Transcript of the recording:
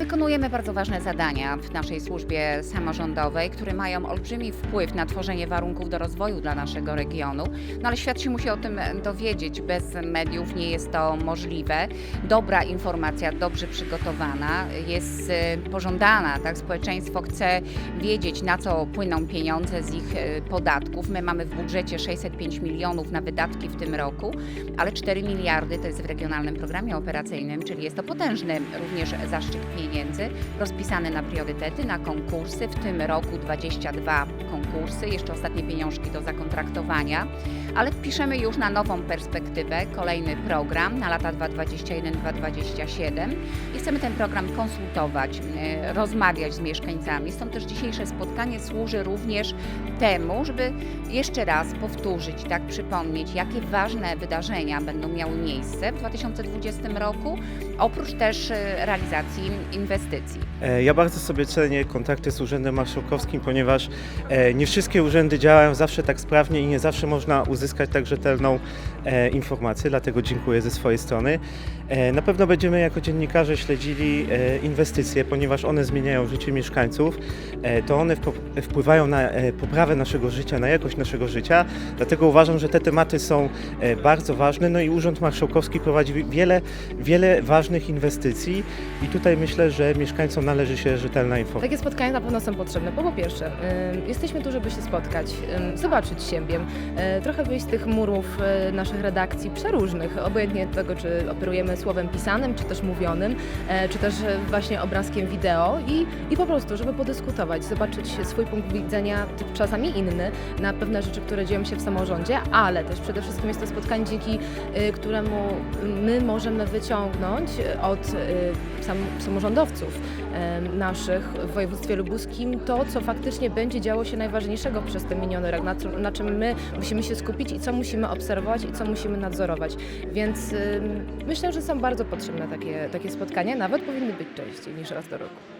Wykonujemy bardzo ważne zadania w naszej służbie samorządowej, które mają olbrzymi wpływ na tworzenie warunków do rozwoju dla naszego regionu. No ale świat się musi o tym dowiedzieć. Bez mediów nie jest to możliwe. Dobra informacja, dobrze przygotowana, jest e, pożądana. Tak? Społeczeństwo chce wiedzieć, na co płyną pieniądze z ich e, podatków. My mamy w budżecie 605 milionów na wydatki w tym roku, ale 4 miliardy to jest w regionalnym programie operacyjnym, czyli jest to potężny również zastrzyk pieniędzy rozpisany na priorytety, na konkursy. W tym roku 22 konkursy, jeszcze ostatnie pieniążki do zakontraktowania, ale piszemy już na nową perspektywę, kolejny program na lata 2021-2027 i chcemy ten program konsultować, e, rozmawiać z mieszkańcami. Stąd też dzisiejsze spotkanie służy również temu, żeby jeszcze raz powtórzyć, tak przypomnieć, jakie ważne wydarzenia będą miały miejsce w 2020 roku, oprócz też e, realizacji inwestycji. E, Ja bardzo sobie cenię kontakty z Urzędem Marszałkowskim, ponieważ nie wszystkie urzędy działają zawsze tak sprawnie i nie zawsze można uzyskać tak rzetelną e, informację, dlatego dziękuję ze swojej strony. E, Na pewno będziemy jako dziennikarze śledzili e, inwestycje, ponieważ one zmieniają życie mieszkańców. E, To one wpływają na e, poprawę naszego życia, na jakość naszego życia. Dlatego uważam, że te tematy są e, bardzo ważne. No i Urząd Marszałkowski prowadzi wiele, wiele ważnych inwestycji i tutaj myślę, że mieszkańcom należy się rzetelna informacja. Takie spotkania na pewno są potrzebne, bo po pierwsze, ym, jesteśmy tu, żeby się spotkać, ym, zobaczyć siebie, y, trochę wyjść z tych murów y, naszych redakcji przeróżnych, obojętnie tego, czy operujemy słowem pisanym, czy też mówionym, e, czy też e, właśnie obrazkiem wideo i, i po prostu, żeby podyskutować, zobaczyć swój punkt widzenia, czasami inny, na pewne rzeczy, które dzieją się w samorządzie, ale też przede wszystkim jest to spotkanie, dzięki y, któremu my możemy wyciągnąć od sam, samorządowców, naszych w województwie lubuskim to, co faktycznie będzie działo się najważniejszego przez ten miniony rok, na czym my musimy się skupić i co musimy obserwować i co musimy nadzorować. Więc myślę, że są bardzo potrzebne takie, takie spotkania, nawet powinny być częściej niż raz do roku.